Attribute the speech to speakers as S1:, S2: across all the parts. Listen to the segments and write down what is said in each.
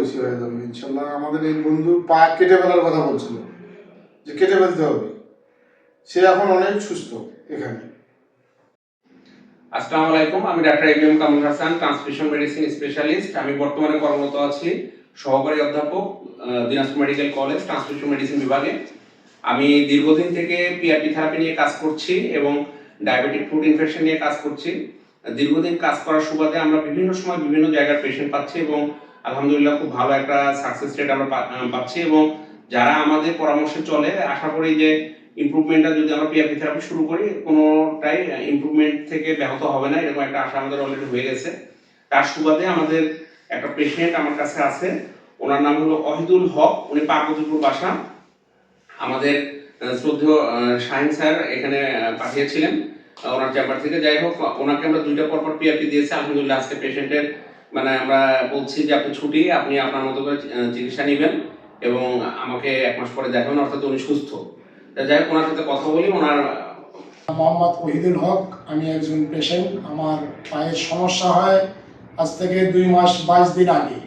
S1: বেশি হয়ে যাবে, ইনশাল্লাহ। আমাদের এই বন্ধু পা কেটে ফেলার কথা বলছিল, যে কেটে ফেলতে হবে। সে এখন অনেক সুস্থ এখানে।
S2: আসসালামু আলাইকুম, আমি doctor M M Kamrul Hasan, transmission medicine specialist. আমি বর্তমানে কর্মরত আছি সহকারী অধ্যাপক Dinajpur medical college, transmission medicine বিভাগে। আমি দীর্ঘদিন থেকে পিআরপি থেরাপি নিয়ে কাজ করছি এবং ডায়াবেটিক ফুড ইনফেকশন নিয়ে কাজ করছি। দীর্ঘদিন কাজ করার সুবাদে আমরা বিভিন্ন সময় বিভিন্ন জায়গার পেশেন্ট পাচ্ছি এবং আলহামদুলিল্লাহ খুব ভালো একটা সাকসেস রেট আমরা পাচ্ছি এবং যারা আমাদের পরামর্শে চলে, আশা করি যে ইমপ্রুভমেন্টটা যদি আমরা পিআরপি থেরাপি শুরু করি, কোনোটাই ইমপ্রুভমেন্ট থেকে ব্যাহত হবে না, এরকম একটা আশা আমাদের অলরেডি হয়ে গেছে। তার সুবাদে আমাদের একটা পেশেন্ট আমার কাছে আছে, ওনার নাম হলো অহিদুল হক, উনি পার্বতীপুর বাসা। আমাদের শ্রদ্ধেয় শাহিন স্যার এখানে পাঠিয়েছিলেন ওনার চেম্বার থেকে। যাই হোক, ওনাকে আমরা দুইটা পরপর পিআরপি দিয়েছি। আলহামদুলিল্লাহ, আজকে পেশেন্টের মানে আমরা বলছি যে আপনি ছুটি, আপনি আপনার মতো করে চিকিৎসা নেবেন এবং আমাকে এক মাস পরে দেখাবেন, অর্থাৎ উনি সুস্থ। যাই হোক, ওনার সাথে কথা বলি, ওনার
S3: মোহাম্মদ ওহিদুল হক, আমি একজন পেশেন্ট আমার পায়ের সমস্যা হয় আজ থেকে দুই মাস বাইশ দিন আগে।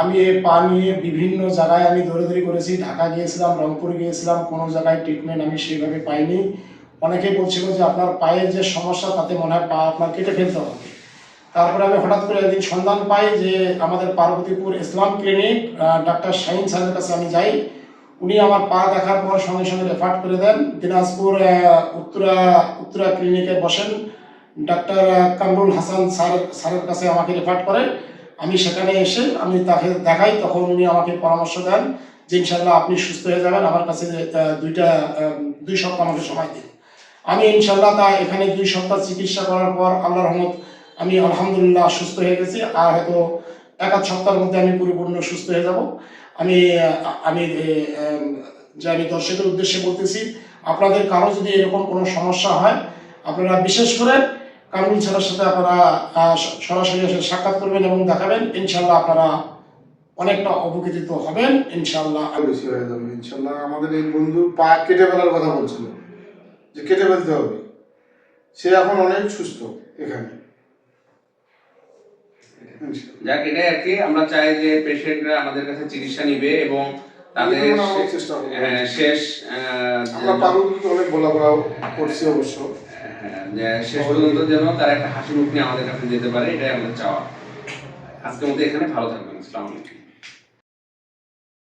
S3: আমি এই পা নিয়ে বিভিন্ন জায়গায় আমি দৌড়াদৌড়ি করেছি, ঢাকা গিয়েছিলাম, রংপুর গিয়েছিলাম, কোনো জায়গায় ট্রিটমেন্ট আমি সেইভাবে পাইনি। অনেকেই বলছিল যে আপনার পায়ের যে সমস্যা, তাতে মনে হয় পা আপনার কেটে ফেলতে হবে। তারপরে আমি হঠাৎ করে একদিন সন্ধান পাই যে আমাদের পার্বতীপুর ইসলাম ক্লিনিক ডাক্তার শাহিন স্যারের কাছে আমি যাই। উনি আমার পা দেখার পর সঙ্গে সঙ্গে রেফার করে দেন। দিনাজপুর উত্তরা উত্তরা ক্লিনিকে বসেন। ডাক্তার কামরুল হাসান স্যার, স্যারের কাছে আমাকে রেফার করে। আমি সেখানে এসে আমি তাকে দেখাই, তখন উনি আমাকে পরামর্শ দেন যে ইনশাল্লাহ আপনি সুস্থ হয়ে যাবেন। আমার কাছে দুইটা দুই সপ্তাহ আমাকে সময় দিন। আমি ইনশাল্লাহ তা এখানে দুই সপ্তাহ চিকিৎসা করার পর আল্লাহ রহমত আমি আলহামদুলিল্লাহ সুস্থ হয়ে গেছি, আর হয়তো এক আধ সপ্তাহের মধ্যে আমি পরিপূর্ণ সুস্থ হয়ে যাব। আমি আমি যে আমি দর্শকের উদ্দেশ্যে বলতেছি, আপনাদের কারও যদি এরকম কোনো সমস্যা হয়, আপনারা বিশেষ করে কামরুল স্যারের সাথে আপনারা সরাসরি এসে সাক্ষাৎ করবেন এবং দেখাবেন। ইনশাল্লাহ আপনারা অনেকটা অবকৃত হবেন ইনশাল্লাহ
S1: হয়ে ইনশাল্লাহ আমাদের এই বন্ধু পা কেটে ফেলার কথা বলছিল, যে কেটে ফেলতে হবে। সে এখন অনেক সুস্থ এখানে।
S2: যাক এটাই আর কি। আমরা চাই যে পেশেন্টরা আমাদের কাছে চিকিৎসা নিবে এবং তাদের। হ্যাঁ, শেষ
S1: আমরা পাগল অনেক বলা বলা করছি অবশ্য।
S2: হ্যাঁ, শেষ পর্যন্ত যেন তারা একটা হাসি মুখ নিয়ে আমাদের কাছে যেতে পারে এটাই আমাদের চাওয়া। আজকের মধ্যে এখানে ভালো থাকবেন আসসালামু আলাইকুম।